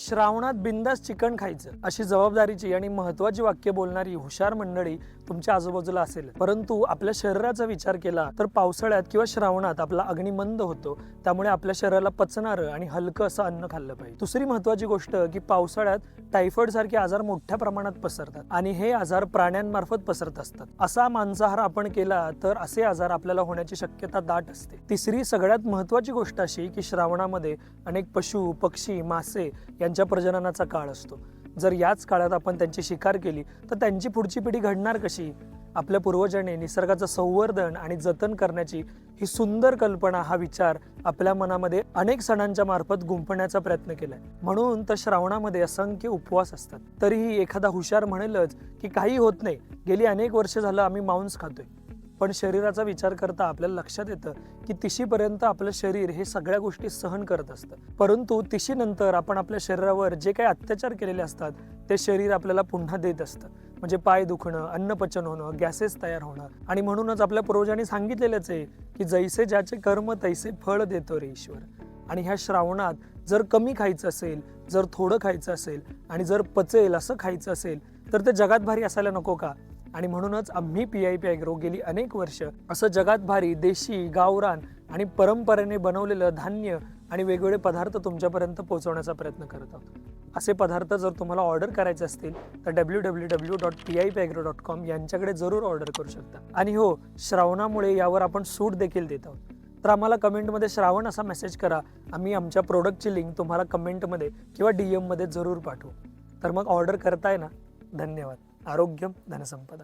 श्रावणात बिंदास चिकन खायचं अशी जबाबदारीची आणि महत्वाची वाक्य बोलणारी हुशार मंडळी तुमच्या आजूबाजूला असेल. परंतु आपल्या शरीराचा विचार केला तर पावसाळ्यात किंवा श्रावणात आपला अग्निमंद होतो. त्यामुळे आपल्या शरीराला पचणारं आणि हलकं असं अन्न खाल्लं पाहिजे. दुसरी महत्वाची गोष्ट की पावसाळ्यात टायफॉइड सारखे आजार मोठ्या प्रमाणात पसरतात आणि हे आजार प्राण्यांमार्फत पसरत असतात. असा मांसाहार आपण केला तर असे आजार आपल्याला होण्याची शक्यता दाट असते. तिसरी सगळ्यात महत्वाची गोष्ट अशी की श्रावणामध्ये अनेक पशु पक्षी मासे यांच्या प्रजननाचा काळ असतो. जर याच काळात आपण त्यांची शिकार केली तर त्यांची पुढची पिढी घडणार कशी? आपल्या पूर्वजांनी निसर्गाचं संवर्धन आणि जतन करण्याची ही सुंदर कल्पना हा विचार आपल्या मनामध्ये अनेक सणांच्या मार्फत गुंफण्याचा प्रयत्न केलाय. म्हणून तर श्रावणामध्ये असंख्य उपवास असतात. तरीही एखादा हुशार म्हणेलच की काही होत नाही. गेली अनेक वर्ष झालं आम्ही मांस खातोय. पण शरीराचा विचार करता आपल्याला लक्षात येतं की तिशीपर्यंत आपलं शरीर हे सगळ्या गोष्टी सहन करत असतं. परंतु तिशीनंतर आपण आपल्या शरीरावर जे काही अत्याचार केलेले असतात ते शरीर आपल्याला पुन्हा देत असतं. म्हणजे पाय दुखणं अन्नपचन होणं गॅसेस तयार होणं. आणि म्हणूनच आपल्या पूर्वजांनी सांगितलेलंच आहे की जैसे ज्याचे कर्म तैसे फळ देतो रे ईश्वर. आणि ह्या श्रावणात जर कमी खायचं असेल जर थोडं खायचं असेल आणि जर पचेल असं खायचं असेल तर ते जगात भारी असायला नको का? आणि म्हणूनच आम्ही पी आय पी ॲग्रो गेली अनेक वर्ष. असं जगात भारी देशी गावरान आणि परंपरेने बनवलेलं धान्य आणि वेगवेगळे पदार्थ तुमच्यापर्यंत पोहोचवण्याचा प्रयत्न करत आहोत. असे पदार्थ जर तुम्हाला ऑर्डर करायचे असतील तर W W W dot P I P agro dot com यांच्याकडे जरूर ऑर्डर करू शकता. आणि हो श्रावणामुळे यावर आपण सूट देखील देत आहोत. तर आम्हाला कमेंटमध्ये श्रावण असा मेसेज करा. आम्ही आमच्या प्रोडक्टची लिंक तुम्हाला कमेंटमध्ये किंवा डी एममध्ये जरूर पाठवू. तर मग ऑर्डर करताय ना? धन्यवाद. ആരോഗ്യം ധനസമ്പദ